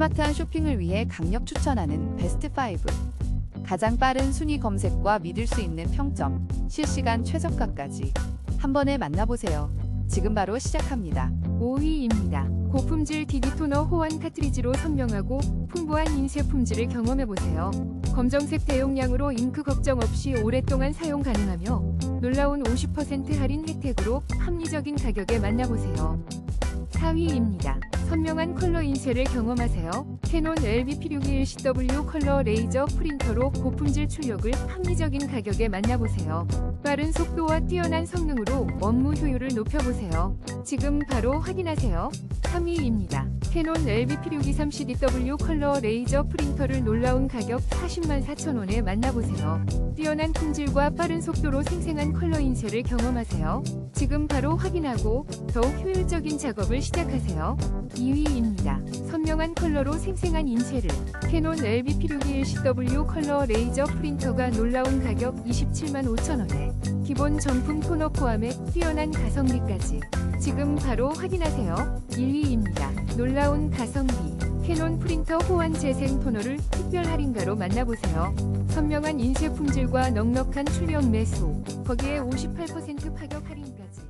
스마트한 쇼핑을 위해 강력 추천하는 베스트 5. 가장 빠른 순위 검색과 믿을 수 있는 평점, 실시간 최저가까지 한 번에 만나보세요. 지금 바로 시작합니다. 5위입니다. 고품질 DD 토너 호환 카트리지로 선명하고 풍부한 인쇄 품질을 경험해보세요. 검정색 대용량으로 잉크 걱정 없이 오랫동안 사용 가능하며 놀라운 50% 할인 혜택으로 합리적인 가격에 만나보세요. 4위입니다. 선명한 컬러 인쇄를 경험하세요. 캐논 LBP61CW 컬러 레이저 프린터로 고품질 출력을 합리적인 가격에 만나보세요. 빠른 속도와 뛰어난 성능으로 업무 효율을 높여보세요. 지금 바로 확인하세요. 3위입니다. 캐논 LBP6230DW 컬러 레이저 프린터를 놀라운 가격 40만 4천원에 만나보세요. 뛰어난 품질과 빠른 속도로 생생한 컬러 인쇄를 경험하세요. 지금 바로 확인하고 더욱 효율적인 작업을 시작하세요. 2위입니다. 선명한 컬러로 생생한 인쇄를 캐논 LBP61CW 컬러 레이저 프린터가 놀라운 가격 27만 5천원에 기본 정품 토너 포함해 뛰어난 가성비까지 지금 바로 확인하세요. 1위입니다. 놀라운 가성비 캐논 프린터 호환 재생 토너를 특별 할인가로 만나보세요. 선명한 인쇄 품질과 넉넉한 출력 매수 거기에 58% 파격 할인까지